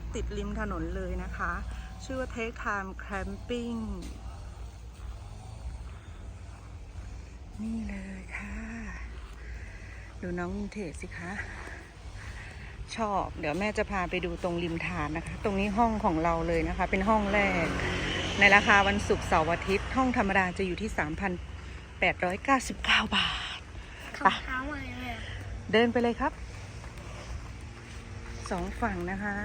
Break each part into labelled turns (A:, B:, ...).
A: กติดริมถนนเลยนะคะ ชื่อว่า Take Time Camping นี่เลยค่ะ ดูน้องวินเทจสิคะ ชอบ เดี๋ยวแม่จะพาไปดูตรงริมทานนะคะ ตรงนี้ห้องของเราเลยนะคะ เป็นห้องแรก ในราคาวันศุกร์เสาร์อาทิตย์ ห้องธรรมดาจะอยู่ที่ 3,899 บาท
B: เขาเท้ามาเลยอะ
A: เดินไปเลยครับสองฝั่งนะคะ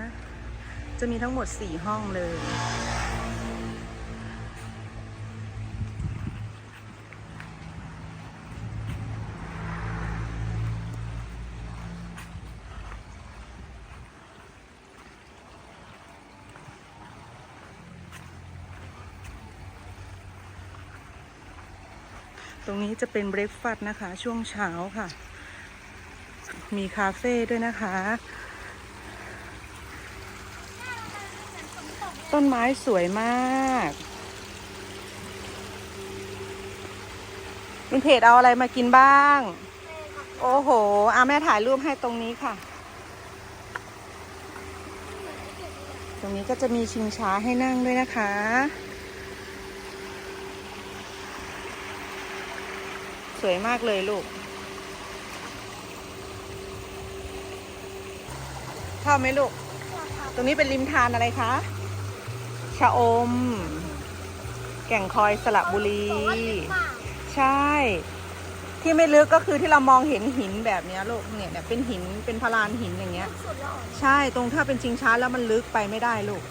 A: จะมีทั้งหมดสี่ห้องเลย ตรงนี้จะเป็นเบรคฟาสต์นะคะ ช่วงเช้าค่ะ มีคาเฟ่ด้วยนะคะ ต้นไม้สวยมากวินเทจเอาอะไรมากินบ้าง โอ้โหอาแม่ถ่ายรูปให้ตรงนี้ค่ะ ตรงนี้ก็จะมีชิงช้าให้นั่งด้วยนะคะ สวยมากเลยลูกชอบไหมลูก ตรงนี้เป็นริมทานอะไรคะ ชะอม แก่งคอยสระบุรี ใช่ ที่ไม่ลึกก็คือที่เรามองเห็นหินแบบเนี้ยลูกเนี่ยเนี่ยเป็นหินเป็นพลานหินอย่างเงี้ย
B: สุดแล้วเหรอ
A: ใช่ตรงถ้าเป็นชิงช้าแล้วมันลึกไปไม่ได้ลูก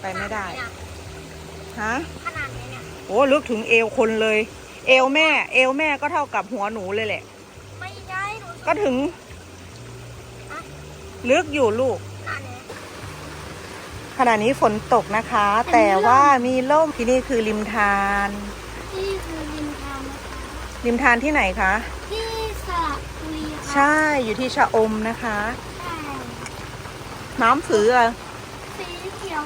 A: ไปไม่ได้ฮะ
B: ขนาดนี้เนี่ย
A: โอ้ลึกถึงเอวคนเลย เอวแม่ เอวแม่ก็เท่ากับหัวหนูเลยแหละ
B: ไม่ได้หนู
A: ก็ถึง ลึกอยู่ลูก
B: ขนาดนี้
A: ขณะนี้ฝนตกนะคะ แต่ว่ามีร่มที่นี่คือริมทาน
B: นี่คือริมทางนะคะ
A: ริมทานที่ไหนคะ
B: ที่สระบุรีค่ะ
A: ใช่อยู่ที่ชะอมนะคะ
B: ใช่
A: น้ำผืออะ
B: สีเขียว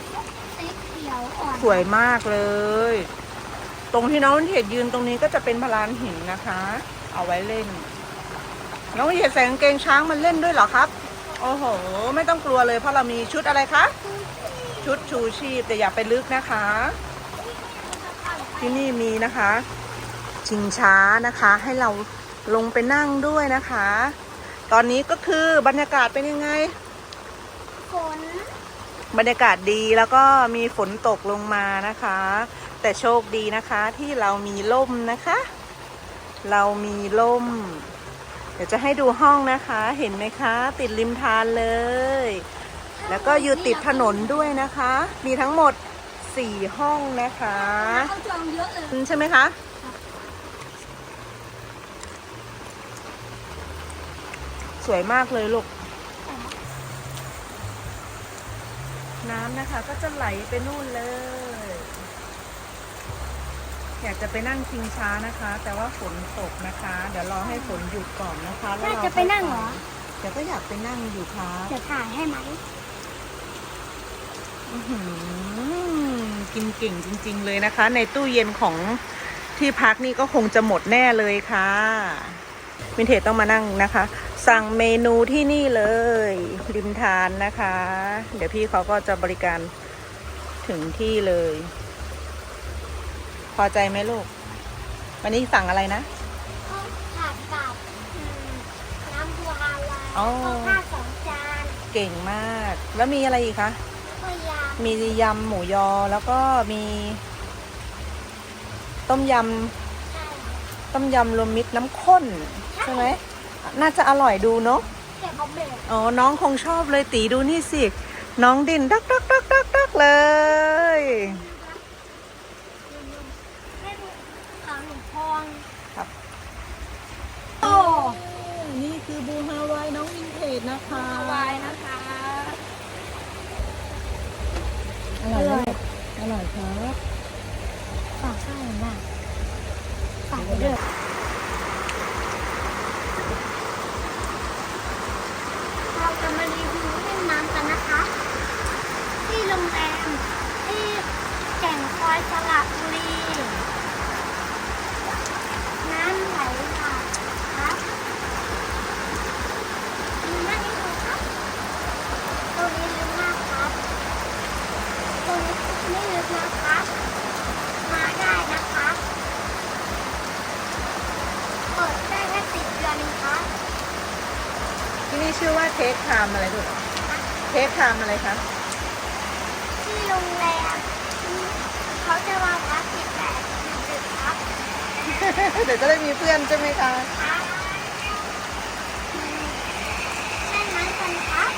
B: สีเขียวอ่อน
A: สวยมากเลย ตรงที่น้องวินเทจยืนตรงนี้ก็จะเป็นพลานหินนะคะ เอาไว้เล่น น้องวินเทจใส่กางเกงช้างมันเล่นด้วยเหรอครับ โอ้โห ไม่ต้องกลัวเลยเพราะเรามีชุดอะไรคะ ชุดชูชีพแต่อย่าไปลึกนะคะ ที่นี่มีนะคะ ชิงช้านะคะ ให้เราลงไปนั่งด้วยนะคะ ตอนนี้ก็คือบรรยากาศเป็นยังไง
B: ฝน
A: บรรยากาศดีแล้วก็มีฝนตกลงมานะคะ แต่โชคดีนะคะที่เรามีล่มนะคะ เรามีล่ม เดี๋ยวจะให้ดูห้องนะคะ เห็นไหมคะ ติดริมทานเลย แล้วก็อยู่ติดถนนด้วยนะคะ มีทั้งหมด 4 ห้องนะคะ
B: เขาจองเยอะเลย
A: ใช่ไหมคะสวยมากเลยลูก น้ำนะคะก็จะไหลไปนู่นเลย อยากจะไปนั่งชิงช้านะคะ แต่ว่าฝนตกนะคะ เดี๋ยวรอให้ฝนหยุดก่อนนะคะ แล้ว
B: น่า
A: เรา
B: จะไปนั่งเหรอ
A: เดี๋ยวก็อยากไปนั่งอยู่ค่ะ
B: เดี๋ยวถ่ายให้ไหม
A: อื้อหือ กินเก่งจริง ๆ เลยนะคะ ในตู้เย็นของที่พักนี่ก็คงจะหมดแน่เลยค่ะวินเทจต้องมานั่งนะคะ สั่งเมนูที่นี่เลย ริมทานนะคะ เดี๋ยวพี่เขาก็จะบริการถึงที่เลย พอใจไหมลูก วันนี้สั่งอะไรนะ
B: ข้าวผัดกับอืมน้ำบัวลาย
A: อ๋อ
B: ข้าวสองจาน
A: เก่งมาก แล้วมีอะไรอีกคะ
B: พยา
A: มียำหมูยอแล้วก็มี ต้มยำ
B: ใช่
A: ต้มยำรวมมิตรน้ำข้น ใช่ไหมน่าจะอร่อยดูเนาะ
B: แต่เขาเบรก
A: อ๋อ น้องคงชอบเลยตีดูนี่สิ น้องดินดักดักดักดักดักเลย
B: ให้ดูขาวหนุ่มพอง
A: ครับ
B: โอ้
A: นี่คือบูฮาวายน้องวินเทจนะคะ
B: วายนะคะ
A: อร่อยไหม อร่อยครับ
B: ฝากข้าวหน่อยฝากไปด้วยเราจะมารีวิวเล่นน้ำกันนะคะ ที่โรงแรมที่แก่งคอยสระบุรี น้ำไหลผ่านครับดูหน้านี้ดูครับตรงนี้ลึกมากครับ
A: ชื่อว่าเทคไทม์อะไรลูกเทคไทม์อะไรคะ
B: ที่โรงแรมเขาจะมาพักที่แปดดึกครับ
A: เดี๋ยวจะได้มีเพื่อนใช่ไหมคะ
B: ใช่ไหมกันครับ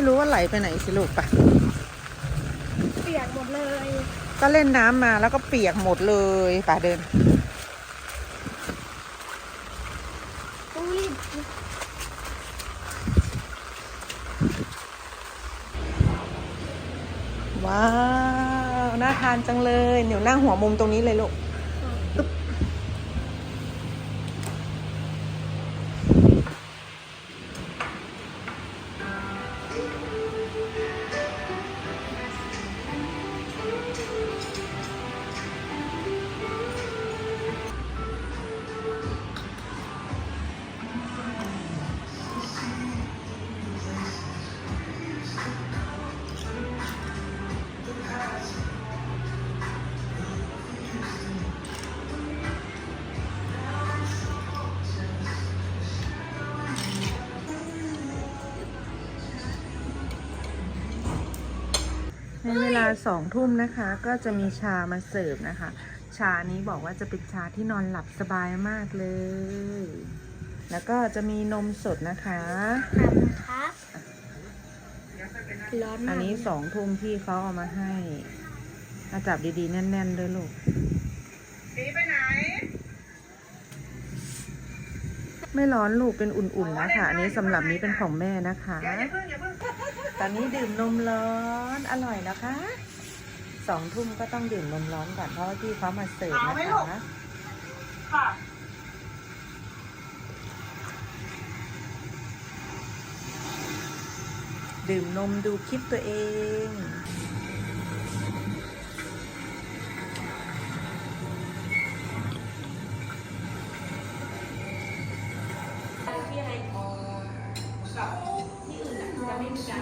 A: ไม่รู้ว่าไหลไปไหนสิลูกปะ
B: เปียกหมดเลย
A: ก็เล่นน้ำมาแล้วก็เปียกหมดเลยป่าเดินว้าว น่าทานจังเลย เดี๋ยวนั่งหัวมุมตรงนี้เลยลูก ในเวลาสองทุ่มนะคะ ก็จะมีชามาเสิร์ฟนะคะ ชานี้บอกว่าจะเป็นชาที่นอนหลับสบายมากเลย แล้วก็จะมีนมสดนะคะ
B: ทำครับร้อน
A: อั
B: มานก
A: นี้สองทุ่มพี่เขาเอามาให้อาจับดีๆ แน่นๆด้วยลูกสีไปไหน ไม่ร้อนลูกเป็นอุ่นๆนะคะ อันนี้สำหรับนี้เป็นของแม่นะคะ ตอนนี้ดื่มนมร้อนอร่อยแล้วคะสองทุ่มก็ต้องดื่มนมร้อนก่อนเพราะว่าพี่เขามาเสิร์ฟนะคะดื่มนมดูคลิปตัวเอง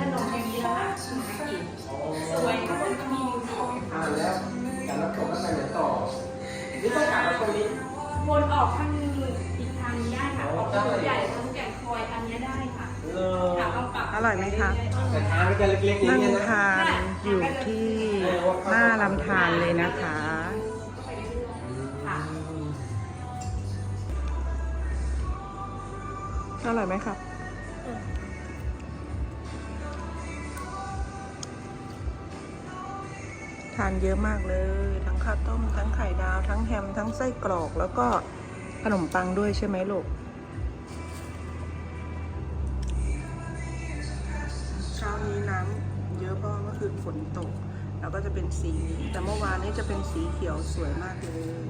C: ถนนอย่างนี้แล้วค่ะกินสวยข้างบนก็มีวิวดี
D: อ่านแล้วจากน้ำตกก็ไปไหนต่อนี่ต้องกลับมาตรงนี้
C: วนออกทางอีกทางนี้ได้ค่ะออกทางใหญ่ทางแก่งคอยอันนี้ได้ค่ะ
D: เออ
C: ค่ะเอาปรับ
A: อร่อยไหมคะ
D: แต่ทางมันจะเล็กๆอย่าง
A: นั่ง
D: เงี้ยนะ
A: ทานอยู่ที่หน้าลำธารเลยนะคะ
C: ค่ะ
A: อร่อยไหมครับทานเยอะมากเลย ทั้งข้าวต้ม ทั้งไข่ดาว ทั้งแฮม ทั้งไส้กรอก แล้วก็ขนมปังด้วยใช่ไหมลูก เช้านี้น้ำเยอะเพราะว่าเมื่อคืนฝนตก แล้วก็จะเป็นสี แต่เมื่อวานนี้จะเป็นสีเขียวสวยมากเลย